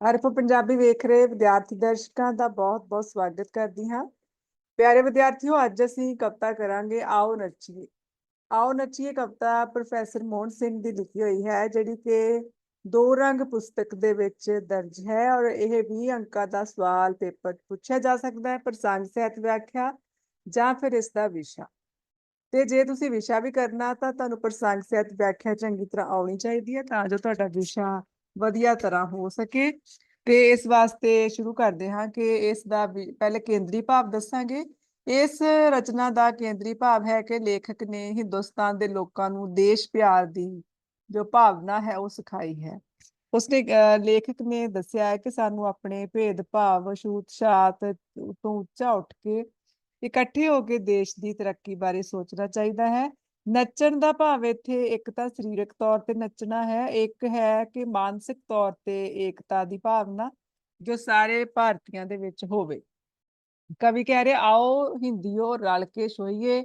ਹਰਫ ਪੰਜਾਬੀ ਵੇਖ ਰਹੇ ਵਿਦਿਆਰਥੀ ਦਰਸ਼ਕਾਂ ਦਾ ਬਹੁਤ-ਬਹੁਤ ਸਵਾਗਤ ਕਰਦੀ ਹਾਂ। ਪਿਆਰੇ ਵਿਦਿਆਰਥੀਓ, ਅੱਜ ਅਸੀਂ ਕਵਿਤਾ ਕਰਾਂਗੇ ਆਓ ਨੱਚੀਏ। ਆਓ ਨੱਚੀਏ ਕਵਿਤਾ ਪ੍ਰੋਫੈਸਰ ਮੋਹਨ ਸਿੰਘ ਦੀ ਲਿਖੀ ਹੋਈ ਹੈ, ਜਿਹੜੀ ਕਿ ਦੋ ਰੰਗ ਪੁਸਤਕ ਦੇ ਵਿੱਚ ਦਰਜ ਹੈ ਔਰ ਇਹ 20 ਅੰਕਾਂ ਦਾ ਸਵਾਲ ਪੇਪਰ ਪੁੱਛਿਆ ਜਾ ਸਕਦਾ ਹੈ, ਪ੍ਰਸੰਗ ਸਹਿਤ ਵਿਆਖਿਆ ਜਾਂ ਫਿਰ ਇਸ ਦਾ ਵਿਸ਼ਾ। ਤੇ ਜੇ ਤੁਸੀਂ ਵਿਸ਼ਾ ਵੀ ਕਰਨਾ ਤਾਂ ਤੁਹਾਨੂੰ ਪ੍ਰਸੰਗ ਸਹਿਤ ਵਿਆਖਿਆ ਚੰਗੀ ਤਰ੍ਹਾਂ ਆਉਣੀ ਚਾਹੀਦੀ ਹੈ, ਤਾਂ ਜੋ ਤੁਹਾਡਾ ਵਿਸ਼ਾ ਵਧੀਆ ਤਰ੍ਹਾਂ ਹੋ ਸਕੇ। ਤੇ ਇਸ ਵਾਸਤੇ ਸ਼ੁਰੂ ਕਰਦੇ ਹਾਂ ਕਿ ਇਸ ਦਾ ਪਹਿਲੇ ਕੇਂਦਰੀ ਭਾਵ ਦੱਸਾਂਗੇ। ਇਸ ਰਚਨਾ ਦਾ ਕੇਂਦਰੀ ਭਾਵ ਹੈ ਕਿ ਲੇਖਕ ਨੇ ਹਿੰਦੁਸਤਾਨ ਦੇ ਲੋਕਾਂ ਨੂੰ ਦੇਸ਼ ਪਿਆਰ ਦੀ ਜੋ ਭਾਵਨਾ ਹੈ ਉਹ ਸਿਖਾਈ ਹੈ। ਉਸਨੇ ਲੇਖਕ ਨੇ ਦੱਸਿਆ ਹੈ ਕਿ ਸਾਨੂੰ ਆਪਣੇ ਭੇਦ, ਭਾਵ, ਛੂਤ, ਛਾਤ ਤੋਂ ਉੱਚਾ ਉੱਠ ਕੇ ਇਕੱਠੇ ਹੋ ਕੇ ਦੇਸ਼ ਦੀ ਤਰੱਕੀ ਬਾਰੇ ਸੋਚਣਾ ਚਾਹੀਦਾ ਹੈ। ਨੱਚਣ ਦਾ ਭਾਵ ਇੱਥੇ ਇੱਕ ਤਾਂ ਸਰੀਰਕ ਤੌਰ ਤੇ ਨੱਚਣਾ ਹੈ, ਇੱਕ ਹੈ ਕਿ ਮਾਨਸਿਕ ਤੌਰ ਤੇ ਏਕਤਾ ਦੀ ਭਾਵਨਾ ਜੋ ਸਾਰੇ ਭਾਰਤੀਆਂ ਦੇ ਵਿੱਚ ਹੋਵੇ। ਕਵੀ ਕਹਿ ਰਹੇ, ਆਓ ਹਿੰਦੀਓ, ਰਲ ਕੇ ਸੋਈਏ,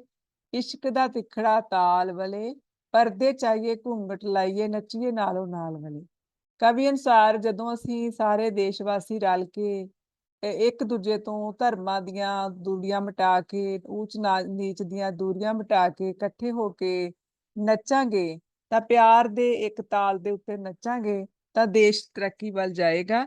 ਇਸ਼ਕ ਦਾ ਤਿੱਖੜਾ ਤਾਲ ਵਲੇ, ਪਰਦੇ ਚਾਈਏ ਘੁੰਗਟ ਲਾਈਏ, ਨੱਚੀਏ ਨਾਲੋਂ ਨਾਲ ਵਲੇ। ਕਵੀ ਅਨੁਸਾਰ ਜਦੋਂ ਅਸੀਂ ਸਾਰੇ ਦੇਸ਼ ਵਾਸੀ ਰਲ ਕੇ ਇੱਕ ਦੂਜੇ ਤੋਂ ਧਰਮਾਂ ਦੀਆਂ ਦੂਰੀਆਂ ਮਿਟਾ ਕੇ ਊਚ ਨਾ- ਨੀਚ ਦੀਆਂ ਦੂਰੀਆਂ ਮਿਟਾ ਕੇ ਇਕੱਠੇ ਹੋ ਕੇ ਨੱਚਾਂਗੇ ਤਾਂ ਪਿਆਰ ਦੇ ਇੱਕ ਤਾਲ ਦੇ ਉੱਤੇ ਨੱਚਾਂਗੇ ਤਾਂ ਦੇਸ਼ ਤਰੱਕੀ ਵੱਲ ਜਾਏਗਾ।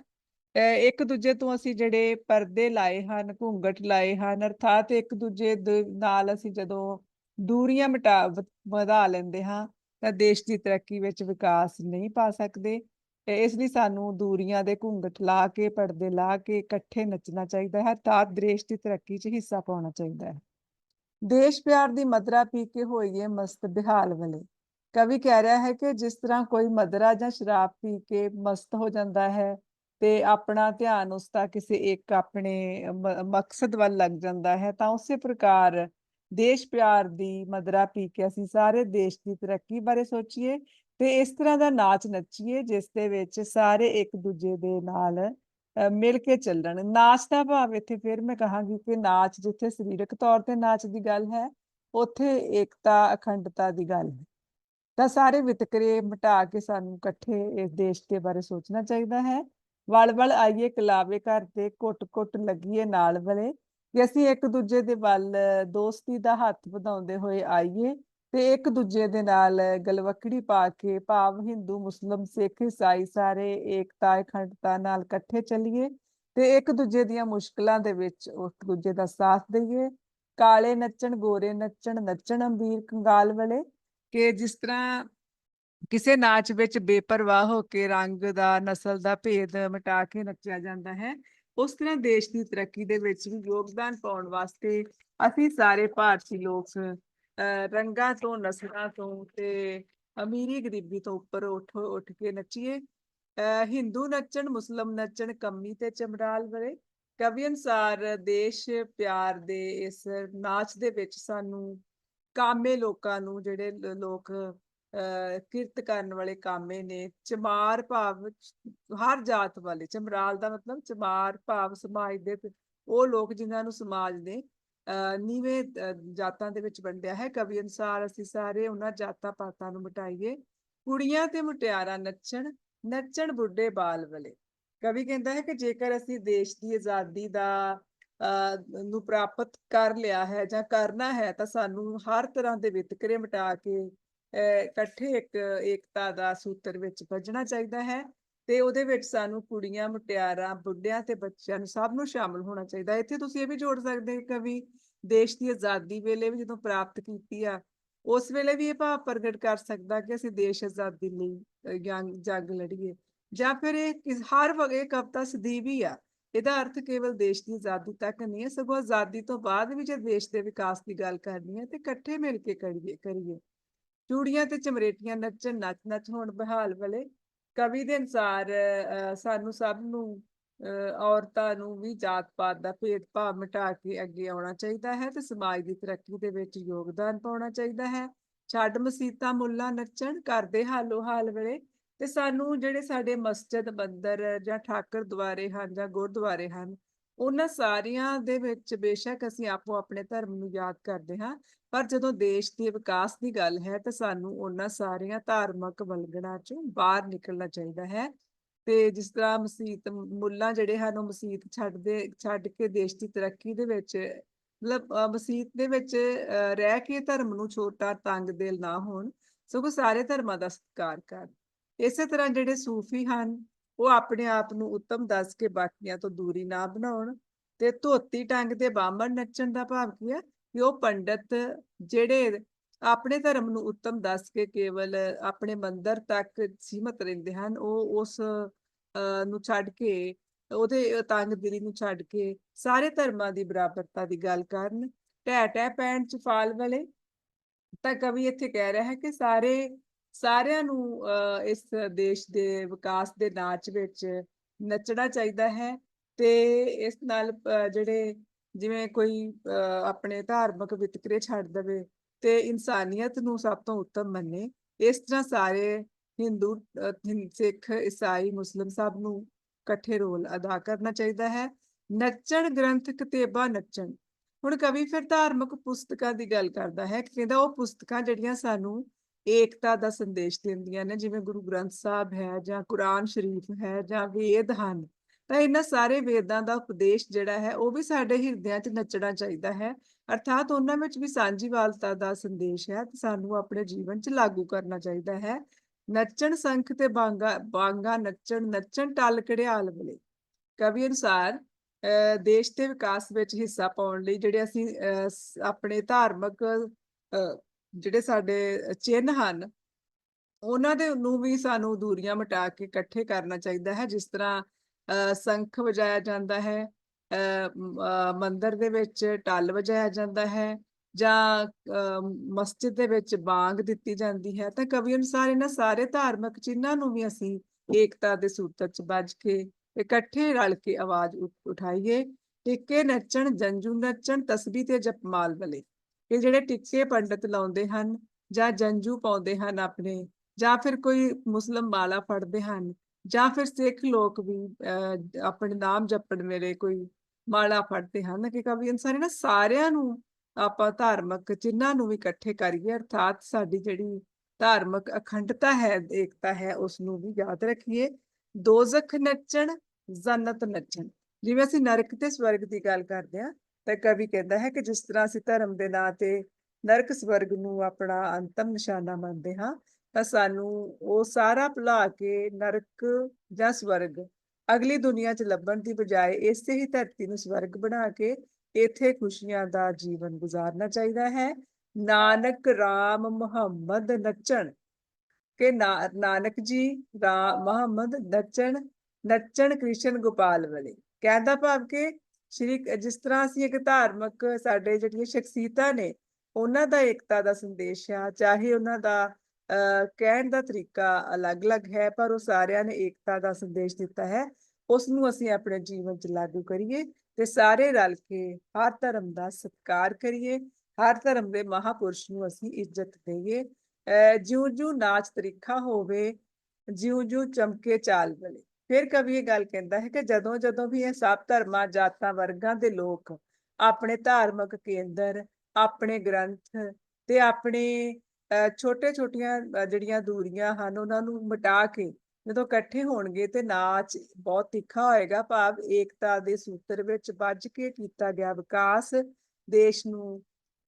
ਅ, ਇੱਕ ਦੂਜੇ ਤੋਂ ਅਸੀਂ ਜਿਹੜੇ ਪਰਦੇ ਲਾਏ ਹਨ ਘੁੰਗਟ ਲਾਏ ਹਨ ਅਰਥਾਤ ਇੱਕ ਦੂਜੇ ਦੇ ਨਾਲ ਅਸੀਂ ਜਦੋਂ ਦੂਰੀਆਂ ਮਿਟਾ ਵ- ਵਧਾ ਲੈਂਦੇ ਹਾਂ ਤਾਂ ਦੇਸ਼ ਦੀ ਤਰੱਕੀ ਵਿੱਚ ਵਿਕਾਸ ਨਹੀਂ ਪਾ ਸਕਦੇ। ਇਸ ਲਈ ਸਾਨੂੰ ਦੂਰੀਆਂ ਦੇ ਘੁੰਗਟ ਲਾ ਕੇ, ਪਰਦੇ ਲਾ ਕੇ ਇਕੱਠੇ ਨੱਚਣਾ ਚਾਹੀਦਾ ਹੈ, ਤਾਂ ਦੇਸ਼ ਦੀ ਤਰੱਕੀ 'ਚ ਹਿੱਸਾ ਪਾਉਣਾ ਚਾਹੀਦਾ ਹੈ। ਦੇਸ਼ ਪਿਆਰ ਦੀ ਮਦਰਾ ਪੀ ਕੇ ਹੋਈਏ ਮਸਤ ਬਿਹਾਲ ਵਲੇ। ਕਵੀ ਕਹਿ ਰਿਹਾ ਹੈ ਕਿ ਜਿਸ ਤਰ੍ਹਾਂ ਕੋਈ ਮਦਰਾ ਜਾਂ ਸ਼ਰਾਬ ਪੀ ਕੇ ਮਸਤ ਹੋ ਜਾਂਦਾ ਹੈ, ਤੇ ਆਪਣਾ ਧਿਆਨ ਉਸ ਦਾ ਕਿਸੇ ਇੱਕ ਆਪਣੇ ਮਕਸਦ ਵੱਲ ਲੱਗ ਜਾਂਦਾ ਹੈ, ਤਾਂ ਉਸੇ ਪ੍ਰਕਾਰ ਦੇਸ਼ ਪਿਆਰ ਦੀ ਮਦਰਾ ਪੀ ਕੇ ਅਸੀਂ ਸਾਰੇ ਦੇਸ਼ ਦੀ ਤਰੱਕੀ ਬਾਰੇ ਸੋਚੀਏ ਤੇ ਇਸ ਤਰ੍ਹਾਂ ਦਾ ਨਾਚ ਨੱਚੀਏ, ਜਿਸ ਦੇ ਵਿੱਚ ਸਾਰੇ ਇੱਕ ਦੂਜੇ ਦੇ ਨਾਲ ਮਿਲ ਕੇ ਚੱਲਣ। ਨਾਚ ਦਾ ਭਾਵ ਇੱਥੇ ਫਿਰ ਮੈਂ ਕਹਾਂਗੀ ਕਿ ਨਾਚ ਜਿੱਥੇ ਸਰੀਰਕ ਤੌਰ ਤੇ ਨਾਚ ਦੀ ਗੱਲ ਹੈ, ਉੱਥੇ ਏਕਤਾ, ਅਖੰਡਤਾ ਦੀ ਗੱਲ ਹੈ। ਤਾਂ ਸਾਰੇ ਵਿਤਕਰੇ ਮਿਟਾ ਕੇ ਸਾਨੂੰ ਇਕੱਠੇ ਇਸ ਦੇਸ਼ ਦੇ ਬਾਰੇ ਸੋਚਣਾ ਚਾਹੀਦਾ ਹੈ। ਵਲ ਵਲ ਆਈਏ, ਕਲਾਵੇ ਘਰ ਤੇ ਘੁੱਟ ਘੁੱਟ ਲੱਗੀਏ ਨਾਲ ਵਲੇ। ਕਿ ਅਸੀਂ ਇੱਕ ਦੂਜੇ ਦੇ ਵੱਲ ਦੋਸਤੀ ਦਾ ਹੱਥ ਵਧਾਉਂਦੇ ਹੋਏ ਆਈਏ ਤੇ ਇੱਕ ਦੂਜੇ ਦੇ ਨਾਲ ਗਲਵਕੜੀ ਪਾ ਕੇ ਭਾਵ ਹਿੰਦੂ, ਮੁਸਲਮ, ਸਿੱਖ, ਈਸਾਈ ਸਾਰੇ ਏਕਤਾ, ਅਖੰਡਤਾ ਨਾਲ ਇਕੱਠੇ ਚੱਲੀਏ ਤੇ ਇੱਕ ਦੂਜੇ ਦੀਆਂ ਮੁਸ਼ਕਲਾਂ ਦੇ ਵਿੱਚ ਉਸ ਦੂਜੇ ਦਾ ਸਾਥ ਦਈਏ। ਕਾਲੇ ਨੱਚਣ, ਗੋਰੇ ਨੱਚਣ ਨੱਚਣ ਅੰਬੀਰ ਕੰਗਾਲ ਵਾਲੇ ਕਿ ਜਿਸ ਤਰ੍ਹਾਂ ਕਿਸੇ ਨਾਚ ਵਿੱਚ ਬੇਪਰਵਾਹ ਹੋ ਕੇ ਰੰਗ ਦਾ, ਨਸਲ ਦਾ ਭੇਦ ਮਿਟਾ ਕੇ ਨੱਚਿਆ ਜਾਂਦਾ ਹੈ, ਉਸ ਤਰ੍ਹਾਂ ਦੇਸ਼ ਦੀ ਤਰੱਕੀ ਦੇ ਵਿੱਚ ਵੀ ਯੋਗਦਾਨ ਪਾਉਣ ਵਾਸਤੇ ਅਸੀਂ ਸਾਰੇ ਭਾਰਤੀ ਲੋਕ ਰੰਗਾਂ ਤੋਂ ਨਸਲਾਂ ਤੋਂ ਤੇ ਅਮੀਰੀ ਗਰੀਬੀ ਤੋਂ ਉੱਪਰ ਉੱਠ ਉੱਠ ਕੇ ਨੱਚੀਏ। ਹਿੰਦੂ ਨੱਚਣ ਮੁਸਲਮ ਨੱਚਣ ਕੰਮੀ ਤੇ ਚਮਰਾਲ ਵਰੇ। ਕਵੀ ਅਨੁਸਾਰ ਦੇਸ਼ ਪਿਆਰ ਦੇ ਇਸ ਨਾਚ ਦੇ ਵਿੱਚ ਸਾਨੂੰ ਕਾਮੇ ਲੋਕਾਂ ਨੂੰ ਜਿਹੜੇ ਲੋਕ ਅਹ, ਕਿਰਤ ਕਰਨ ਵਾਲੇ ਕਾਮੇ ਨੇ ਚਮਾਰ ਭਾਵ ਹਰ ਜਾਤ ਵਾਲੇ ਚਮਰਾਲ ਦਾ ਮਤਲਬ ਚਮਾਰ ਭਾਵ ਸਮਾਜ ਦੇ ਉਹ ਲੋਕ ਜਿਨ੍ਹਾਂ ਨੂੰ ਸਮਾਜ ਨੇ ਨੀਵੇਂ ਜਾਤਾਂ ਦੇ ਵਿੱਚ ਵੰਡਿਆ ਹੈ। ਕਵੀ ਅਨੁਸਾਰ ਅਸੀਂ ਸਾਰੇ ਉਹਨਾਂ ਜਾਤਾਂ ਪਾਤਾਂ ਨੂੰ ਮਿਟਾਈਏ। ਕੁੜੀਆਂ ਤੇ ਮੁਟਿਆਰਾਂ ਨੱਚਣ ਨੱਚਣ ਬੁੱਢੇ ਬਾਲ ਵਲੇ। ਕਵੀ ਕਹਿੰਦਾ ਹੈ ਕਿ ਜੇਕਰ ਅਸੀਂ ਦੇਸ਼ ਦੀ ਆਜ਼ਾਦੀ ਦਾ ਅਹ, ਨੂੰ ਪ੍ਰਾਪਤ ਕਰ ਲਿਆ ਹੈ ਜਾਂ ਕਰਨਾ ਹੈ ਤਾਂ ਸਾਨੂੰ ਹਰ ਤਰ੍ਹਾਂ ਦੇ ਵਿਤਕਰੇ ਮਿਟਾ ਕੇ ਅਹ, ਇਕੱਠੇ ਇੱਕ ਏਕਤਾ ਦਾ ਸੂਤਰ ਵਿੱਚ ਵੱਜਣਾ ਚਾਹੀਦਾ ਹੈ। ਤੇ ਉਹਦੇ ਵਿੱਚ ਸਾਨੂੰ ਕੁੜੀਆਂ, ਮੁਟਿਆਰਾਂ, ਬੁੱਢਿਆਂ ਤੇ ਬੱਚਿਆਂ ਨੂੰ ਸਭ ਨੂੰ ਸ਼ਾਮਲ ਹੋਣਾ ਚਾਹੀਦਾ ਇੱਥੇ ਤੁਸੀਂ ਇਹ ਵੀ ਜੋੜ ਸਕਦੇ ਹੋ ਕਵੀ ਦੇਸ਼ ਦੀ ਆਜ਼ਾਦੀ ਵੇਲੇ ਵੀ ਜਦੋਂ ਪ੍ਰਾਪਤ ਕੀਤੀ ਆ, ਉਸ ਵੇਲੇ ਵੀ ਇਹ ਭਾਵ ਪ੍ਰਗਟ ਕਰ ਸਕਦਾ ਕਿ ਅਸੀਂ ਦੇਸ਼ ਆਜ਼ਾਦੀ ਲਈ ਜੰਗ ਲੜੀਏ। ਜਾਂ ਫਿਰ ਇਹ ਕਿਸ- ਹਰ ਵਗੇ ਕਵਿਤਾ ਸਦੀਵੀ ਆ। ਇਹਦਾ ਅਰਥ ਕੇਵਲ ਦੇਸ਼ ਦੀ ਆਜ਼ਾਦੀ ਤੱਕ ਨਹੀਂ ਹੈ, ਸਗੋਂ ਆਜ਼ਾਦੀ ਤੋਂ ਬਾਅਦ ਵੀ ਜੇ ਦੇਸ਼ ਦੇ ਵਿਕਾਸ ਦੀ ਗੱਲ ਕਰਨੀ ਹੈ ਤੇ ਇਕੱਠੇ ਮਿਲ ਕੇ ਕਰੀਏ ਕਰੀਏ। ਚੂੜੀਆਂ ਤੇ ਚਮਰੇਟੀਆਂ ਨੱਚਣ ਨੱਚ ਨੱਚ ਹੋਣ ਬਹਾਲ ਵਾਲੇ ਕਵੀ ਦੇ ਅਨੁਸਾਰ ਸਾਨੂੰ ਸਭ ਨੂੰ ਔਰਤਾਂ ਨੂੰ ਵੀ ਜਾਤ ਪਾਤ ਦਾ ਭੇਦਭਾਵ ਮਿਟਾ ਕੇ ਅੱਗੇ ਆਉਣਾ ਚਾਹੀਦਾ ਹੈ ਤੇ ਸਮਾਜ ਦੀ ਤਰੱਕੀ ਦੇ ਵਿੱਚ ਯੋਗਦਾਨ ਪਾਉਣਾ ਚਾਹੀਦਾ ਹੈ। ਛੱਡ ਮਸੀਤਾਂ ਮੁੱਲਾ ਨੱਚਣ ਕਰਦੇ ਹਾਲੋ ਹਾਲ ਵੇਲੇ ਤੇ ਸਾਨੂੰ ਜਿਹੜੇ ਸਾਡੇ ਮਸਜਿਦ, ਮੰਦਰ ਜਾਂ ਠਾਕਰ ਦੁਆਰੇ ਹਨ ਜਾਂ ਗੁਰਦੁਆਰੇ ਹਨ, ਉਹਨਾਂ ਸਾਰੀਆਂ ਦੇ ਵਿੱਚ ਬੇਸ਼ੱਕ ਅਸੀਂ ਆਪੋ ਆਪਣੇ ਧਰਮ ਨੂੰ ਯਾਦ ਕਰਦੇ ਹਾਂ ਪਰ ਜਦੋਂ ਦੇਸ਼ ਦੇ ਵਿਕਾਸ ਦੀ ਗੱਲ ਹੈ, ਤਾਂ ਸਾਨੂੰ ਉਹਨਾਂ ਸਾਰੀਆਂ ਧਾਰਮਿਕ ਵਲਗਣਾਂ ਚੋਂ ਬਾਹਰ ਨਿਕਲਣਾ ਚਾਹੀਦਾ ਹੈ। ਤੇ ਜਿਸ ਤਰ੍ਹਾਂ ਮਸੀਤ, ਮੁੱਲਾਂ ਜਿਹੜੇ ਹਨ, ਉਹ ਮਸੀਤ ਛੱਡਦੇ, ਛੱਡ ਕੇ ਦੇਸ਼ ਦੀ ਤਰੱਕੀ ਦੇ ਵਿੱਚ, ਮਤਲਬ ਮਸੀਤ ਦੇ ਵਿੱਚ, ਅਹ ਰਹਿ ਕੇ ਧਰਮ ਨੂੰ ਛੋਟਾ ਤੰਗ ਦਿਲ ਨਾ ਹੋਣ, ਸਗੋਂ ਸਾਰੇ ਧਰਮਾਂ ਦਾ ਸਤਿਕਾਰ ਕਰਨ। ਇਸੇ ਤਰ੍ਹਾਂ ਜਿਹੜੇ ਸੂਫੀ ਹਨ, ਉਹ ਆਪਣੇ ਆਪ ਨੂੰ ਉੱਤਮ ਦੱਸ ਕੇ ਬਾਕੀਆਂ ਤੋਂ ਦੂਰੀ ਨਾ ਬਣਾਉਣ। ਤੇ ਧੋਤੀ ਟੰਗ ਦੇ ਬਾਹਮਣ ਨੱਚਣ ਦਾ ਭਾਵ ਕੀ ਹੈ? ਕਿ ਉਹ ਪੰਡਤ ਜਿਹੜੇ ਆਪਣੇ ਧਰਮ ਨੂੰ ਉੱਤਮ ਦੱਸ ਕੇ ਕੇਵਲ ਆਪਣੇ ਮੰਦਰ ਤੱਕ ਸੀਮਤ ਰਹਿੰਦੇ ਹਨ ਉਹ ਉਸ ਨੂੰ ਛੱਡ ਕੇ ਉਹਦੇ ਤੰਗ ਦਿਲੀ ਨੂੰ ਛੱਡ ਕੇ ਸਾਰੇ ਧਰਮਾਂ ਦੀ ਬਰਾਬਰਤਾ ਦੀ ਗੱਲ ਕਰਨ ਟੈ ਟੈ ਪੈਣ ਚ ਫਾਲ ਵਾਲੇ। ਤਾਂ ਕਵੀ ਇੱਥੇ ਕਹਿ ਰਿਹਾ ਹੈ ਕਿ ਸਾਰੇ ਸਾਰਿਆਂ ਨੂੰ ਅਹ, ਇਸ ਦੇਸ਼ ਦੇ ਵਿਕਾਸ ਦੇ ਨਾਚ ਵਿੱਚ ਨੱਚਣਾ ਚਾਹੀਦਾ ਹੈ ਤੇ ਇਸ ਨਾਲ ਅਹ, ਜਿਹੜੇ ਜਿਵੇਂ ਕੋਈ ਅਹ, ਆਪਣੇ ਧਾਰਮਿਕ ਵਿਤਕਰੇ ਛੱਡ ਦੇਵੇ ਤੇ ਇਨਸਾਨੀਅਤ ਨੂੰ ਸਭ ਤੋਂ ਉੱਤਮ ਮੰਨੇ ਇਸ ਤਰ੍ਹਾਂ ਸਾਰੇ ਹਿੰਦੂ ਸਿੱਖ ਈਸਾਈ ਮੁਸਲਿਮ ਸਭ ਨੂੰ ਇਕੱਠੇ ਰੋਲ ਅਦਾ ਕਰਨਾ ਚਾਹੀਦਾ ਹੈ। ਨੱਚਣ ਗ੍ਰੰਥ ਕਿਤਾਬਾਂ ਨੱਚਣ। ਹੁਣ ਕਵੀ ਫਿਰ ਧਾਰਮਿਕ ਪੁਸਤਕਾਂ ਦੀ ਗੱਲ ਕਰਦਾ ਹੈ ਕਹਿੰਦਾ ਉਹ ਪੁਸਤਕਾਂ ਜਿਹੜੀਆਂ ਸਾਨੂੰ ਏਕਤਾ ਦਾ ਸੰਦੇਸ਼ ਦਿੰਦੀਆਂ ਨੇ ਜਿਵੇਂ ਗੁਰੂ ਗ੍ਰੰਥ ਸਾਹਿਬ ਹੈ ਜਾਂ ਕੁਰਾਨ ਸ਼ਰੀਫ ਹੈ ਜਾਂ ਵੇਦ ਹਨ। ਤਾਂ ਇਹਨਾਂ ਸਾਰੇ ਵੇਦਾਂ ਦਾ ਉਪਦੇਸ਼ ਜਿਹੜਾ ਹੈ ਉਹ ਵੀ ਸਾਡੇ ਹਿਰਦਿਆਂ 'ਚ ਨੱਚਣਾ ਚਾਹੀਦਾ ਹੈ। ਅਰਥਾਤ ਉਹਨਾਂ ਵਿੱਚ ਵੀ ਸਾਂਝੀਵਾਲਤਾ ਦਾ ਸੰਦੇਸ਼ ਹੈ ਤੇ ਸਾਨੂੰ ਆਪਣੇ ਜੀਵਨ 'ਚ ਲਾਗੂ ਕਰਨਾ ਚਾਹੀਦਾ ਹੈ। ਨੱਚਣ ਸੰਖ ਤੇ ਬਾਂਗਾ ਬਾਂਗਾ ਨੱਚਣ ਨੱਚਣ ਟਲ ਘੜਿਆਲ ਵਲੇ। ਕਵੀ ਅਨੁਸਾਰ ਅਹ ਦੇਸ਼ ਦੇ ਵਿਕਾਸ ਵਿੱਚ ਹਿੱਸਾ ਪਾਉਣ ਲਈ ਜਿਹੜੇ ਅਸੀਂ ਅਹ, ਆਪਣੇ ਧਾਰਮਿਕ ਅਹ, ਜਿਹੜੇ ਸਾਡੇ ਚਿੰਨ੍ਹ ਹਨ ਉਹਨਾਂ ਦੇ ਨੂੰ ਵੀ ਸਾਨੂੰ ਦੂਰੀਆਂ ਮਿਟਾ ਕੇ ਇਕੱਠੇ ਕਰਨਾ ਚਾਹੀਦਾ ਹੈ। ਜਿਸ ਤਰ੍ਹਾਂ ਸੰਖ ਵਜਾਇਆ ਜਾਂਦਾ ਹੈ ਅਹ, ਮ- ਦੇ ਵਿੱਚ ਟੱਲ ਵਜਾਇਆ ਜਾਂਦਾ ਹੈ ਜਾਂ ਮਸਜਿਦ ਦੇ ਵਿੱਚ ਬਾਂਗ ਦਿੱਤੀ ਜਾਂਦੀ ਹੈ। ਤਾਂ ਕਵੀ ਅਨੁਸਾਰ ਇਹਨਾਂ ਸਾਰੇ ਧਾਰਮਿਕ ਚਿੰਨਾਂ ਨੂੰ ਵੀ ਅਸੀਂ ਏਕਤਾ ਦੇ ਸੂਤਰ 'ਚ ਬੱਝ ਕੇ ਇਕੱਠੇ ਰਲ ਕੇ ਆਵਾਜ਼ ਉਠ- ਉਠਾਈਏ। ਟਿੱਕੇ ਨੱਚਣ ਜੰਜੂ ਨੱਚਣ ਤਸਬੀਹ ਤੇ ਜਪਮਾਲ ਵਾਲੇ। ਇਹ ਜਿਹੜੇ ਟਿੱਕੇ ਪੰਡਤ ਲਾਉਂਦੇ ਹਨ ਜਾਂ ਜੰਜੂ ਪਾਉਂਦੇ ਹਨ ਆਪਣੇ ਜਾਂ ਫਿਰ ਕੋਈ ਮੁਸਲਮ ਮਾਲਾ ਫੜਦੇ ਹਨ ਜਾਂ ਫਿਰ ਸਿੱਖ ਲੋਕ ਵੀ ਅਹ, ਆਪਣੇ ਨਾਮ ਜਪਣ ਵੇਲੇ ਕੋਈ ਮਾਲਾ ਫੜਦੇ ਹਨ ਕਿ ਕਵੀ ਅਨਸਾਰ ਇਹਨਾਂ ਸਾਰਿਆਂ ਨੂੰ ਆਪਾਂ ਧਾਰਮਿਕ ਚਿੰਨ੍ਹਾਂ ਨੂੰ ਵੀ ਇਕੱਠੇ ਕਰੀਏ ਅਰਥਾਤ ਸਾਡੀ ਜਿਹੜੀ ਧਾਰਮਿਕ ਅਖੰਡਤਾ ਹੈ ਏਕਤਾ ਹੈ ਉਸ ਨੂੰ ਵੀ ਯਾਦ ਰੱਖੀਏ। ਦੋਜ਼ਖ ਨੱਚਣ ਜੰਨਤ ਨੱਚਣ। ਜਿਵੇਂ ਅਸੀਂ ਨਰਕ ਤੇ ਸਵਰਗ ਦੀ ਗੱਲ ਕਰਦੇ ਹਾਂ ਤਾਂ ਕਵੀ ਕਹਿੰਦਾ ਹੈ ਕਿ ਜਿਸ ਤਰ੍ਹਾਂ ਅਸੀਂ ਧਰਮ ਦੇ ਨਾਂ ਤੇ ਨਰਕ ਸਵਰਗ ਨੂੰ ਆਪਣਾ ਅੰਤਮ ਨਿਸ਼ਾਨਾ ਮੰਨਦੇ ਹਾਂ ਤਾਂ ਸਾਨੂੰ ਉਹ ਸਾਰਾ ਭੁਲਾ ਕੇ ਨਰਕ ਜਾਂ ਸਵਰਗ, ਅਗਲੀ ਦੁਨੀਆ 'ਚ ਲੱਭਣ ਦੀ ਬਜਾਏ ਇਸੇ ਹੀ ਧਰਤੀ ਨੂੰ ਸਵਰਗ ਬਣਾ ਕੇ ਇੱਥੇ ਖੁਸ਼ੀਆਂ ਦਾ ਜੀਵਨ ਗੁਜ਼ਾਰਨਾ ਚਾਹੀਦਾ ਹੈ। ਨਾਨਕ ਰਾਮ ਮੁਹੰਮਦ ਨੱਚਣ, ਕਿ ਨਾਨਕ ਜੀ ਰਾਮ ਮੁਹੰਮਦ ਨੱਚਣ ਨੱਚਣ ਕ੍ਰਿਸ਼ਨ ਗੋਪਾਲ ਵਾਲੇ। ਕਹਿੰਦਾ ਭਾਵ ਕਿ ਸ਼੍ਰੀ, ਜਿਸ ਤਰ੍ਹਾਂ ਅਸੀਂ ਇੱਕ ਧਾਰਮਿਕ ਸਾਡੇ ਜਿਹੜੀਆਂ ਸ਼ਖਸੀਅਤਾਂ ਨੇ, ਉਹਨਾਂ ਦਾ ਏਕਤਾ ਦਾ ਸੰਦੇਸ਼ ਆ, ਚਾਹੇ ਉਹਨਾਂ ਦਾ ਕਹਿਣ ਦਾ ਤਰੀਕਾ ਅਲੱਗ-ਅਲੱਗ ਹੈ ਪਰ ਉਹ ਸਾਰਿਆਂ ਨੇ ਏਕਤਾ ਦਾ ਸੰਦੇਸ਼ ਦਿੱਤਾ ਹੈ। ਉਸ ਨੂੰ ਅਸੀਂ ਆਪਣੇ ਜੀਵਨ 'ਚ ਲਾਗੂ ਕਰੀਏ ਤੇ ਸਾਰੇ ਰਲ ਕੇ ਹਰ ਧਰਮ ਦਾ ਸਤਿਕਾਰ ਕਰੀਏ ਹਰ ਧਰਮ ਦੇ ਮਹਾਪੁਰਸ਼ ਨੂੰ ਅਸੀਂ ਇੱਜ਼ਤ ਦੇਈਏ। ਅਹ, ਜਿਉਂ ਜਿਉਂ ਨਾਚ ਤਰੀਖਾ ਹੋਵੇ ਜਿਉਂ ਜਿਉਂ ਚਮਕੇ ਚਾਲ ਬਲੇ ਫਿਰ ਕਵੀ ਇਹ ਗੱਲ ਕਹਿੰਦਾ ਹੈ ਕਿ ਜਦੋਂ ਜਦੋਂ ਵੀ ਇਹ ਸਭ ਧਰਮਾਂ ਜਾਤਾਂ ਵਰਗਾਂ ਦੇ ਲੋਕ ਆਪਣੇ ਧਾਰਮਿਕ ਕੇਂਦਰ ਆਪਣੇ ਗ੍ਰੰਥ ਤੇ ਆਪਣੇ ਛੋਟੇ ਛੋਟੀਆਂ ਜਿਹੜੀਆਂ ਦੂਰੀਆਂ ਹਨ, ਉਹਨਾਂ ਨੂੰ ਮਿਟਾ ਕੇ ਜਦੋਂ ਇਕੱਠੇ ਹੋਣਗੇ ਤੇ ਨਾਚ ਬਹੁਤ ਤਿੱਖਾ ਹੋਏਗਾ। ਭਾਵ ਏਕਤਾ ਦੇ ਸੂਤਰ ਵਿੱਚ ਬੱਝ ਕੇ ਕੀਤਾ ਗਿਆ ਵਿਕਾਸ ਦੇਸ਼ ਨੂੰ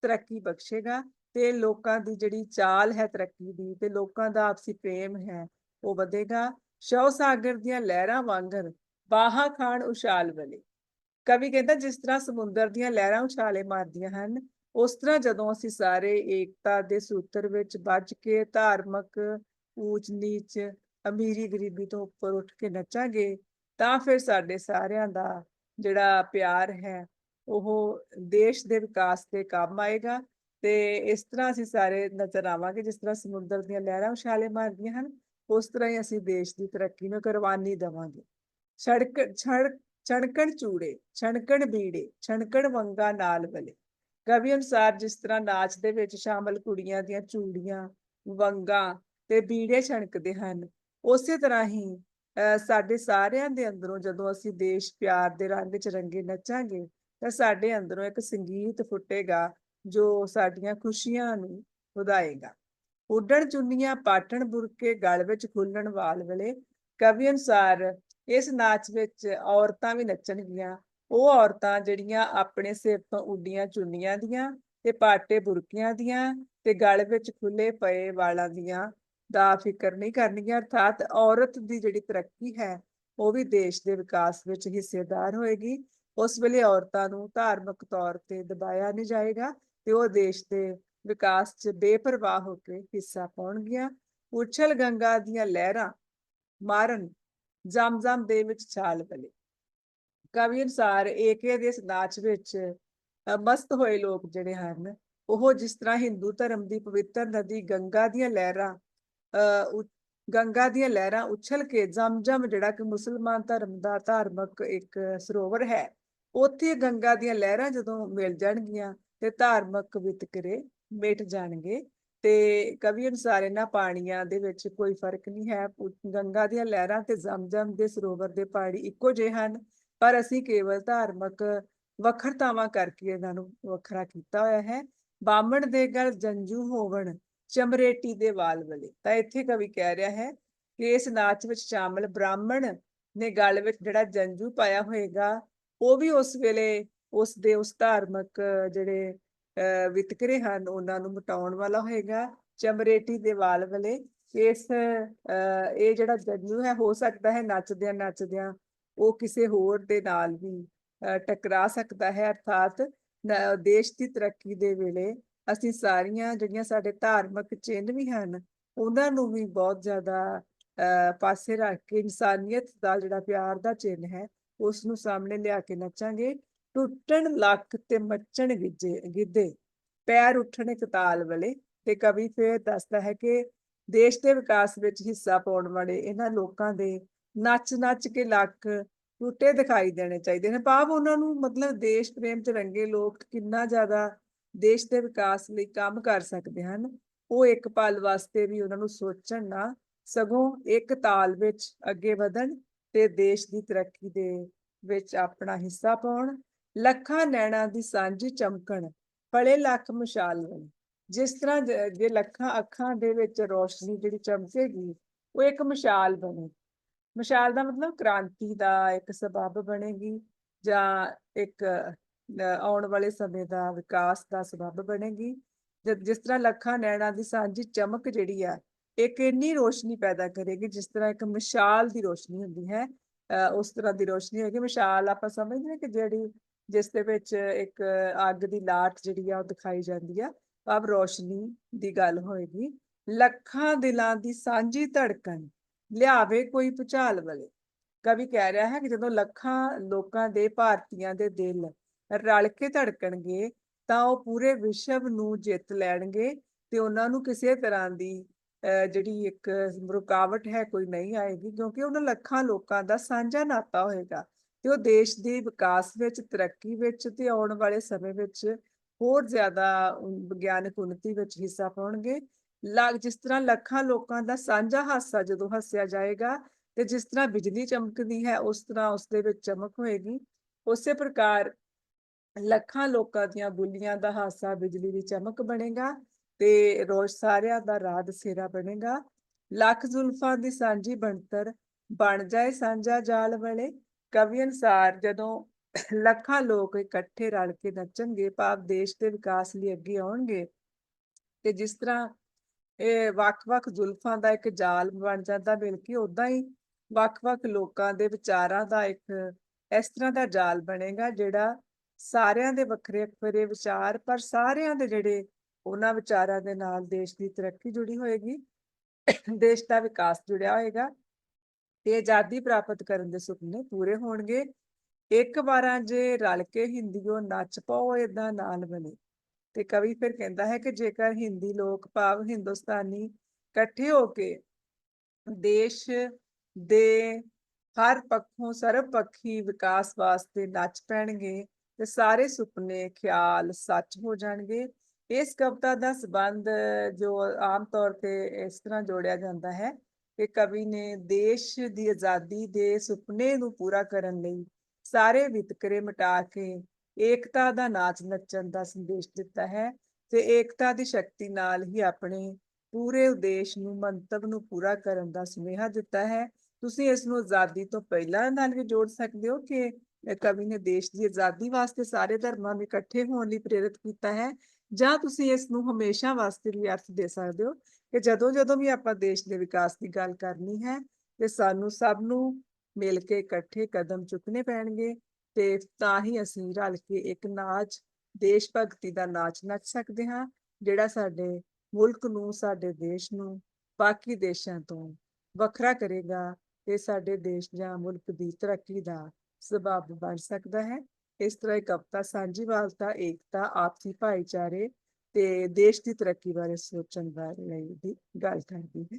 ਤਰੱਕੀ ਬਖਸ਼ੇਗਾ ਤੇ ਲੋਕਾਂ ਦੀ ਜਿਹੜੀ ਚਾਲ ਹੈ ਤਰੱਕੀ ਦੀ ਤੇ ਲੋਕਾਂ ਦਾ ਆਪਸੀ ਪ੍ਰੇਮ ਹੈ ਉਹ ਵਧੇਗਾ। ਸ਼ਵ ਸਾਗਰ ਦੀਆਂ ਲਹਿਰਾਂ ਵਾਂਗਰ ਬਾਹਾਂ ਖਾਣ ਉਛਾਲ ਵਲੇ। ਕਵੀ ਕਹਿੰਦਾ ਜਿਸ ਤਰ੍ਹਾਂ ਸਮੁੰਦਰ ਦੀਆਂ ਲਹਿਰਾਂ ਉਛਾਲੇ ਮਾਰਦੀਆਂ ਹਨ ਉਸ ਤਰ੍ਹਾਂ ਜਦੋਂ ਅਸੀਂ ਸਾਰੇ ਏਕਤਾ ਦੇ ਸੂਤਰ ਵਿੱਚ ਬੱਝ ਕੇ ਧਾਰਮਿਕ ਊਚ ਨੀਚ ਅਮੀਰੀ ਗਰੀਬੀ ਤੋਂ ਉੱਪਰ ਉੱਠ ਕੇ ਨੱਚਾਂਗੇ, ਤਾਂ ਫਿਰ ਸਾਡੇ ਸਾਰਿਆਂ ਦਾ ਜਿਹੜਾ ਪਿਆਰ ਹੈ, ਉਹ ਦੇਸ਼ ਦੇ ਵਿਕਾਸ ਤੇ ਕੰਮ ਆਏਗਾ ਤੇ ਇਸ ਤਰ੍ਹਾਂ ਅਸੀਂ ਸਾਰੇ ਨਜ਼ਰ ਆਵਾਂਗੇ, ਜਿਸ ਤਰ੍ਹਾਂ ਸਮੁੰਦਰ ਦੀਆਂ ਲਹਿਰਾਂ ਉਛਾਲੇ ਮਾਰਦੀਆਂ ਹਨ, ਉਸ ਤਰ੍ਹਾਂ ਹੀ ਅਸੀਂ ਦੇਸ਼ ਦੀ ਤਰੱਕੀ ਨੂੰ ਕੁਰਬਾਨੀ ਦੇਵਾਂਗੇ। ਛੜਕ, ਛੜ, ਛਣਕਣ ਚੂੜੇ, ਛਣਕਣ ਬੀੜੇ, ਛਣਕਣ ਵੰਗਾ ਨਾਲ ਬਲੇ ਕਵੀ ਅਨੁਸਾਰ ਜਿਸ ਤਰ੍ਹਾਂ ਨਾਚ ਦੇ ਵਿੱਚ ਸ਼ਾਮਲ ਕੁੜੀਆਂ ਦੀਆਂ ਚੂੜੀਆਂ ਵੰਗਾਂ ਤੇ ਬੀੜੇ ਛਣਕਦੇ ਹਨ ਉਸੇ ਤਰ੍ਹਾਂ ਹੀ ਅਹ, ਸਾਡੇ ਸਾਰਿਆਂ ਦੇ ਅੰਦਰੋਂ ਜਦੋਂ ਅਸੀਂ ਦੇਸ਼ ਪਿਆਰ ਦੇ ਰੰਗ ਚ ਰੰਗੇ ਨੱਚਾਂਗੇ ਤਾਂ ਸਾਡੇ ਅੰਦਰੋਂ ਇੱਕ ਸੰਗੀਤ ਫੁੱਟੇਗਾ ਜੋ ਸਾਡੀਆਂ ਖੁਸ਼ੀਆਂ ਨੂੰ ਵਧਾਏਗਾ। ਉੱਡਣ ਚੁੰਨੀਆਂ ਪਾਟਣ ਬੁਰਕੇ ਗਲ ਵਿੱਚ ਖੁੱਲਣ ਵਾਲ ਵੇਲੇ ਕਵੀ ਅਨੁਸਾਰ ਇਸ ਨਾਚ ਵਿੱਚ ਔਰਤਾਂ ਵੀ ਨੱਚਣਗੀਆਂ ਉਹ ਔਰਤਾਂ ਜਿਹੜੀਆਂ ਆਪਣੇ ਸਿਰ ਤੋਂ ਉੱਡੀਆਂ ਚੁੰਨੀਆਂ ਦੀਆਂ ਤੇ ਪਾਟੇ ਬੁਰਕਿਆਂ ਦੀਆਂ ਤੇ ਗਲ ਵਿੱਚ ਖੁੱਲੇ ਪਏ ਵਾਲਾਂ ਦੀਆਂ ਦਾ ਫਿਕਰ ਨਹੀਂ ਕਰਨਗੀਆਂ, ਅਰਥਾਤ ਔਰਤ ਦੀ ਜਿਹੜੀ ਤਰੱਕੀ ਹੈ, ਉਹ ਵੀ ਦੇਸ਼ ਦੇ ਵਿਕਾਸ ਵਿੱਚ ਹਿੱਸੇਦਾਰ ਹੋਏਗੀ। ਉਸ ਵੇਲੇ ਔਰਤਾਂ ਨੂੰ ਧਾਰਮਿਕ ਤੌਰ ਤੇ ਦਬਾਇਆ ਨਹੀਂ ਜਾਏਗਾ ਤੇ ਉਹ ਦੇਸ਼ ਦੇ ਵਿਕਾਸ 'ਚ ਬੇਪਰਵਾਹ ਹੋ ਕੇ ਹਿੱਸਾ ਪਾਉਣਗੀਆਂ। ਉਛਲ ਗੰਗਾ ਦੀਆਂ ਲਹਿਰਾਂ ਮਾਰਨ ਜਮਜ਼ਮ ਦੇ ਵਿੱਚ ਛਾਲ ਪਲੇ ਕਵੀ ਅਨੁਸਾਰ ਏਕੇ ਦੇ ਨਾਚ ਵਿੱਚ ਮਸਤ ਹੋਏ ਲੋਕ ਜਿਹੜੇ ਹਨ ਉਹ ਜਿਸ ਤਰ੍ਹਾਂ ਹਿੰਦੂ ਧਰਮ ਦੀ ਪਵਿੱਤਰ ਨਦੀ ਗੰਗਾ ਦੀਆਂ ਲਹਿਰਾਂ ਅ, ਗੰਗਾ ਦੀਆਂ ਲਹਿਰਾਂ ਉਛਲ ਕੇ ਜਮ-ਜਮ ਜਿਹੜਾ ਕਿ ਮੁਸਲਮਾਨ ਧਰਮ ਦਾ ਧਾਰਮਿਕ ਇੱਕ ਸਰੋਵਰ ਹੈ ਉੱਥੇ ਗੰਗਾ ਦੀਆਂ ਲਹਿਰਾਂ ਜਦੋਂ ਮਿਲ ਜਾਣਗੀਆਂ ਤੇ ਧਾਰਮਿਕ ਵਿਤਕਰੇ ਮਿਟ ਜਾਣਗੇ ਤੇ ਕਵੀ ਅਨੁਸਾਰ ਇਹਨਾਂ ਪਾਣੀਆਂ ਦੇ ਵਿੱਚ ਕੋਈ ਫ਼ਰਕ ਨਹੀਂ ਹੈ ਗੰਗਾ ਦੀਆਂ ਲਹਿਰਾਂ ਤੇ ਜਮਜ਼ਮ ਦੇ ਸਰੋਵਰ ਦੇ ਪਾਣੀ ਇੱਕੋ ਜਿਹੇ ਹਨ ਪਰ ਅਸੀਂ ਕੇਵਲ ਧਾਰਮਿਕ ਵੱਖਰਤਾਵਾਂ ਕਰਕੇ ਇਹਨਾਂ ਨੂੰ ਵੱਖਰਾ ਕੀਤਾ ਹੋਇਆ ਹੈ। ਬਾਹਮਣ ਦੇ ਗਲ ਜੰਜੂ ਹੋਵਣ ਚਮਰੇਟੀ ਦੇ ਵਾਲ ਵਲੇ। ਤਾਂ ਇੱਥੇ ਕਵੀ ਕਹਿ ਰਿਹਾ ਹੈ ਕਿ ਇਸ ਨਾਚ ਵਿੱਚ ਸ਼ਾਮਲ ਬ੍ਰਾਹਮਣ ਨੇ ਗਲ ਵਿੱਚ ਜਿਹੜਾ ਜੰਜੂ ਪਾਇਆ ਹੋਏਗਾ ਉਹ ਵੀ ਉਸ ਵੇਲੇ ਉਸ ਦੇ ਉਸ ਧਾਰਮਿਕ ਜਿਹੜੇ ਅਹ, ਵਿਤਕਰੇ ਹਨ ਉਹਨਾਂ ਨੂੰ ਮਿਟਾਉਣ ਵਾਲਾ ਹੋਏਗਾ। ਚਮਰੇਟੀ ਦੇ ਵਾਲ ਵਲੇ। ਇਸ ਅਹ, ਇਹ ਜਿਹੜਾ ਜੰਜੂ ਹੈ ਹੋ ਸਕਦਾ ਹੈ ਨੱਚਦਿਆਂ ਨੱਚਦਿਆਂ ਉਹ ਕਿਸੇ ਹੋਰ ਦੇ ਨਾਲ ਵੀ ਟਕਰਾ ਸਕਦਾ ਹੈ, ਅਰਥਾਤ ਦੇਸ਼ ਦੀ ਤਰੱਕੀ ਦੇ ਵੇਲੇ ਅਸੀਂ ਸਾਰੀਆਂ ਜਿਹੜੀਆਂ ਸਾਡੇ ਧਾਰਮਿਕ ਚਿੰਨ੍ਹ ਵੀ ਹਨ, ਉਹਨਾਂ ਨੂੰ ਵੀ ਬਹੁਤ ਜ਼ਿਆਦਾ ਪਾਸੇ ਰੱਖ ਕੇ ਇਨਸਾਨੀਅਤ ਦਾ ਜਿਹੜਾ ਪਿਆਰ ਦਾ ਚਿੰਨ੍ਹ ਹੈ, ਉਸ ਨੂੰ ਸਾਹਮਣੇ ਲਿਆ ਕੇ ਨੱਚਾਂਗੇ। ਟੁੱਟਣ ਲੱਕ ਤੇ ਮੱਚਣ ਗਿੱਜੇ, ਗਿੱਧੇ, ਪੈਰ ਉੱਠਣ ਕਤਾਲ ਤਾਲ ਵਾਲੇ, ਤੇ ਕਵੀ ਫਿਰ ਦੱਸਦਾ ਹੈ ਕਿ ਦੇਸ਼ ਦੇ ਵਿਕਾਸ ਵਿੱਚ ਹਿੱਸਾ ਪਾਉਣ ਵਾਲੇ ਇਹਨਾਂ ਲੋਕਾਂ ਦੇ ਨੱਚ ਨੱਚ ਕੇ ਲੱਕ ਟੁੱਟੇ ਦਿਖਾਈ ਦੇਣੇ ਚਾਹੀਦੇ ਨੇ। ਭਾਵ ਉਹਨਾਂ ਨੂੰ ਮਤਲਬ ਦੇਸ਼ ਪ੍ਰੇਮ ਚ ਰੰਗੇ ਲੋਕ ਕਿੰਨਾ ਜ਼ਿਆਦਾ ਦੇਸ਼ ਦੇ ਵਿਕਾਸ ਲਈ ਕੰਮ ਕਰ ਸਕਦੇ ਹਨ, ਉਹ ਇੱਕ ਪਲ ਵਾਸਤੇ ਵੀ ਉਹਨਾਂ ਨੂੰ ਸੋਚਣ ਨਾ। ਸਗੋਂ ਇੱਕ ਤਾਲ ਵਿੱਚ ਅੱਗੇ ਵਧਣ ਤੇ ਦੇਸ਼ ਦੀ ਤਰੱਕੀ ਦੇ ਵਿੱਚ ਆਪਣਾ ਹਿੱਸਾ ਪਾਉਣ। ਲੱਖਾਂ ਨੈਣਾਂ ਦੀ ਸਾਂਝੀ ਚਮਕਣ ਫਲੇ ਲੱਖ ਮਸ਼ਾਲ ਬਣੇ ਜਿਸ ਤਰ੍ਹਾਂ ਜੇ ਲੱਖਾਂ ਅੱਖਾਂ ਦੇ ਵਿੱਚ ਰੋਸ਼ਨੀ ਜਿਹੜੀ ਚਮਕੇਗੀ, ਉਹ ਇੱਕ ਮਸ਼ਾਲ ਬਣੇ। ਮਸ਼ਾਲ ਦਾ ਮਤਲਬ ਕ੍ਰਾਂਤੀ ਦਾ ਇੱਕ ਸਬਬ ਬਣੇਗੀ ਜਾਂ ਇੱਕ ਆਉਣ ਵਾਲੇ ਸਮੇਂ ਦਾ ਵਿਕਾਸ ਦਾ ਸਬਬ ਬਣੇਗੀ। ਜਿਸ ਤਰ੍ਹਾਂ ਲੱਖਾਂ ਨੈਣਾਂ ਦੀ ਸਾਂਝੀ ਚਮਕ ਜਿਹੜੀ ਆ ਇੱਕ ਇੰਨੀ ਰੋਸ਼ਨੀ ਪੈਦਾ ਕਰੇਗੀ ਜਿਸ ਤਰ੍ਹਾਂ ਇੱਕ ਮਸ਼ਾਲ ਦੀ ਰੋਸ਼ਨੀ ਹੁੰਦੀ ਹੈ ਅ, ਉਸ ਤਰ੍ਹਾਂ ਦੀ ਰੋਸ਼ਨੀ ਹੋਏਗੀ। ਮਸ਼ਾਲ ਆਪਾਂ ਸਮਝਦੇ ਹਾਂ ਕਿ ਜਿਹੜੀ ਜਿਸ ਦੇ ਵਿੱਚ ਇੱਕ ਅੱਗ ਦੀ ਲਾਟ ਜਿਹੜੀ ਆ ਉਹ ਦਿਖਾਈ ਜਾਂਦੀ ਆ ਭਾਵ ਰੋਸ਼ਨੀ ਦੀ ਗੱਲ ਹੋਏਗੀ। ਲੱਖਾਂ ਦਿਲਾਂ ਦੀ ਸਾਂਝੀ ਧੜਕਣ ਲਿਆਵੇ ਕੋਈ ਭੁਚਾਲ ਵਾਲੇ। ਕਵੀ ਕਹਿ ਰਿਹਾ ਹੈ ਕਿ ਜਦੋਂ ਲੱਖਾਂ ਲੋਕਾਂ ਦੇ ਭਾਰਤੀਆਂ ਦੇ ਦਿਲ ਰਲ ਕੇ ਧੜਕਣਗੇ, ਤਾਂ ਉਹ ਪੂਰੇ ਵਿਸ਼ਵ ਨੂੰ ਜਿੱਤ ਲੈਣਗੇ ਤੇ ਉਹਨਾਂ ਨੂੰ ਕਿਸੇ ਤਰ੍ਹਾਂ ਦੀ ਜਿਹੜੀ ਇੱਕ ਰੁਕਾਵਟ ਹੈ ਕੋਈ ਨਹੀਂ ਆਏਗੀ, ਕਿਉਂਕਿ ਉਹਨਾਂ ਲੱਖਾਂ ਲੋਕਾਂ ਦਾ ਸਾਂਝਾ ਨਾਤਾ ਹੋਏਗਾ ਤੇ ਉਹ ਦੇਸ਼ ਦੇ ਵਿਕਾਸ ਵਿੱਚ, ਤਰੱਕੀ ਵਿੱਚ ਤੇ ਆਉਣ ਵਾਲੇ ਸਮੇਂ ਵਿੱਚ ਹੋਰ ਜ਼ਿਆਦਾ ਵਿਗਿਆਨਕ ਉન્નਤੀ ਵਿੱਚ ਹਿੱਸਾ ਪਾਉਣਗੇ। ਲੱਖ ਜਿਸ ਤਰ੍ਹਾਂ ਲੱਖਾਂ ਲੋਕਾਂ ਦਾ ਸਾਂਝਾ ਹਾਸਾ ਜਦੋਂ ਹੱਸਿਆ ਜਾਏਗਾ ਤੇ ਜਿਸ ਤਰ੍ਹਾਂ ਬਿਜਲੀ ਚਮਕਦੀ ਹੈ, ਉਸ ਤਰ੍ਹਾਂ ਉਸ ਦੇ ਵਿੱਚ ਚਮਕ ਹੋਏਗੀ। ਉਸੇ ਪ੍ਰਕਾਰ ਲੱਖਾਂ ਲੋਕਾਂ ਦੀਆਂ ਬੁੱਲੀਆਂ ਦਾ ਹਾਸਾ ਬਿਜਲੀ ਦੀ ਚਮਕ ਬਣੇਗਾ ਤੇ ਰੋਜ਼ ਸਾਰਿਆਂ ਦਾ ਰਾਤ ਸੇਰਾ ਬਣੇਗਾ। ਲੱਖ ਜ਼ੁਲਫਾਂ ਦੀ ਸਾਂਝੀ ਬਣਤਰ ਬਣ ਜਾਏ ਸਾਂਝਾ ਜਾਲ ਵਾਲੇ, ਕਵੀ ਅਨੁਸਾਰ ਜਦੋਂ ਲੱਖਾਂ ਲੋਕ ਇਕੱਠੇ ਰਲ ਕੇ ਨੱਚਣਗੇ, ਭਾਵ ਦੇਸ਼ ਦੇ ਵਿਕਾਸ ਲਈ ਅੱਗੇ ਆਉਣਗੇ ਤੇ ਜਿਸ ਤਰ੍ਹਾਂ ਇਹ ਵੱਖ-ਵੱਖ ਜ਼ੁਲਫਾਂ ਦਾ ਇੱਕ ਜਾਲ ਬਣ ਜਾਂਦਾ ਮਿਲ ਕੇ ਉਦਾਂ ਹੀ ਵੱਖ-ਵੱਖ ਲੋਕਾਂ ਦੇ ਵਿਚਾਰਾਂ ਦਾ ਇੱਕ ਇਸ ਤਰ੍ਹਾਂ ਦਾ ਜਾਲ ਬਣੇਗਾ ਜਿਹੜਾ ਸਾਰਿਆਂ ਦੇ ਵੱਖਰੇ ਵੱਖਰੇ ਵਿਚਾਰ, ਪਰ ਸਾਰਿਆਂ ਦੇ ਜਿਹੜੇ ਉਹਨਾਂ ਵਿਚਾਰਾਂ ਦੇ ਨਾਲ ਦੇਸ਼ ਦੀ ਤਰੱਕੀ ਜੁੜੀ ਹੋਏਗੀ, ਦੇਸ਼ ਦਾ ਵਿਕਾਸ ਜੁੜਿਆ ਹੋਏਗਾ, ਤੇ ਆਜ਼ਾਦੀ ਪ੍ਰਾਪਤ ਕਰਨ ਦੇ ਸੁਪਨੇ ਪੂਰੇ ਹੋਣਗੇ। ਇੱਕ ਵਾਰਾਂ ਜੇ ਰਲ ਕੇ ਹਿੰਦੀਓ ਨੱਚ ਪਾਓ, ਏਦਾਂ ਨਾਲ ਬਣੇ। ਤੇ ਕਵੀ ਫਿਰ ਕਹਿੰਦਾ ਹੈ ਕਿ ਜੇਕਰ ਹਿੰਦੀ ਲੋਕ ਭਾਵ ਹਿੰਦੁਸਤਾਨੀ ਇਕੱਠੇ ਹੋ ਕੇ ਦੇਸ਼ ਦੇ ਹਰ ਪੱਖੋਂ ਸਰਬ ਪੱਖੀ ਵਿਕਾਸ ਵਾਸਤੇ ਨੱਚ ਪੈਣਗੇ ਤੇ ਸਾਰੇ ਸੁਪਨੇ, ਖਿਆਲ ਸੱਚ ਹੋ ਜਾਣਗੇ, ਇਸ ਕਵਿਤਾ ਦਾ ਸੰਬੰਧ ਜੋ ਆਮ ਤੌਰ ਤੇ ਇਸ ਤਰ੍ਹਾਂ ਜੋੜਿਆ ਜਾਂਦਾ ਹੈ ਕਿ ਕਵੀ ਨੇ ਦੇਸ਼ ਦੀ ਆਜ਼ਾਦੀ ਦੇ ਸੁਪਨੇ ਨੂੰ ਪੂਰਾ ਕਰਨ ਲਈ ਸਾਰੇ ਵਿਤਕਰੇ ਮਿਟਾ ਕੇ ਏਕਤਾ ਦਾ ਨਾਚ ਨੱਚਣ ਦਾ ਸੰਦੇਸ਼ ਦਿੱਤਾ ਹੈ ਤੇ ਏਕਤਾ ਦੀ ਸ਼ਕਤੀ ਨਾਲ ਹੀ ਆਪਣੇ ਪੂਰੇ ਉਦੇਸ਼ ਨੂੰ, ਮੰਤਵ ਨੂੰ ਪੂਰਾ ਕਰਨ ਦਾ ਸੁਨੇਹਾ ਦਿੱਤਾ ਹੈ। ਤੁਸੀਂ ਇਸ ਨੂੰ ਆਜ਼ਾਦੀ ਤੋਂ ਪਹਿਲਾਂ ਨਾਲ ਵੀ ਜੋੜ ਸਕਦੇ ਹੋ ਕਿ ਕਵੀ ਨੇ ਦੇਸ਼ ਦੀ ਆਜ਼ਾਦੀ ਵਾਸਤੇ ਸਾਰੇ ਧਰਮਾਂ ਨੂੰ ਇਕੱਠੇ ਹੋਣ ਲਈ ਪ੍ਰੇਰਿਤ ਕੀਤਾ ਹੈ? ਜਾਂ ਤੁਸੀਂ ਇਸ ਨੂੰ ਹਮੇਸ਼ਾ ਵਾਸਤੇ ਵੀ ਅਰਥ ਦੇ ਸਕਦੇ ਹੋ ਕਿ ਜਦੋਂ ਜਦੋਂ ਵੀ ਆਪਾਂ ਦੇਸ਼ ਦੇ ਵਿਕਾਸ ਦੀ ਗੱਲ ਕਰਨੀ ਹੈ ਤੇ ਸਾਨੂੰ ਸਭ ਨੂੰ ਮਿਲ ਕੇ ਇਕੱਠੇ ਕਦਮ ਚੁੱਕਣੇ ਪੈਣਗੇ? ਤੇ ਤਾਂ ਹੀ ਅਸੀਂ ਰਲ ਕੇ ਇੱਕ ਨਾਚ, ਦੇਸ਼ ਭਗਤੀ ਦਾ ਨਾਚ ਨੱਚ ਸਕਦੇ ਹਾਂ, ਜਿਹੜਾ ਸਾਡੇ ਮੁਲਕ ਨੂੰ, ਸਾਡੇ ਦੇਸ਼ ਨੂੰ, ਬਾਕੀ ਦੇਸ਼ਾਂ ਤੋਂ ਵੱਖਰਾ ਕਰੇਗਾ ਤੇ ਸਾਡੇ ਦੇਸ਼ ਜਾਂ ਮੁਲਕ ਦੀ ਤਰੱਕੀ ਦਾ ਸਬਬ ਬਣ ਸਕਦਾ ਹੈ। ਇਸ ਤਰ੍ਹਾਂ ਇਹ ਕਵਿਤਾ ਸਾਂਝੀਵਾਲਤਾ, ਏਕਤਾ, ਆਪਸੀ ਭਾਈਚਾਰੇ ਤੇ ਦੇਸ਼ ਦੀ ਤਰੱਕੀ ਬਾਰੇ ਸੋਚਣ ਬਾਰੇ ਲਈ ਗੱਲ ਕਰਦੀ ਹੈ।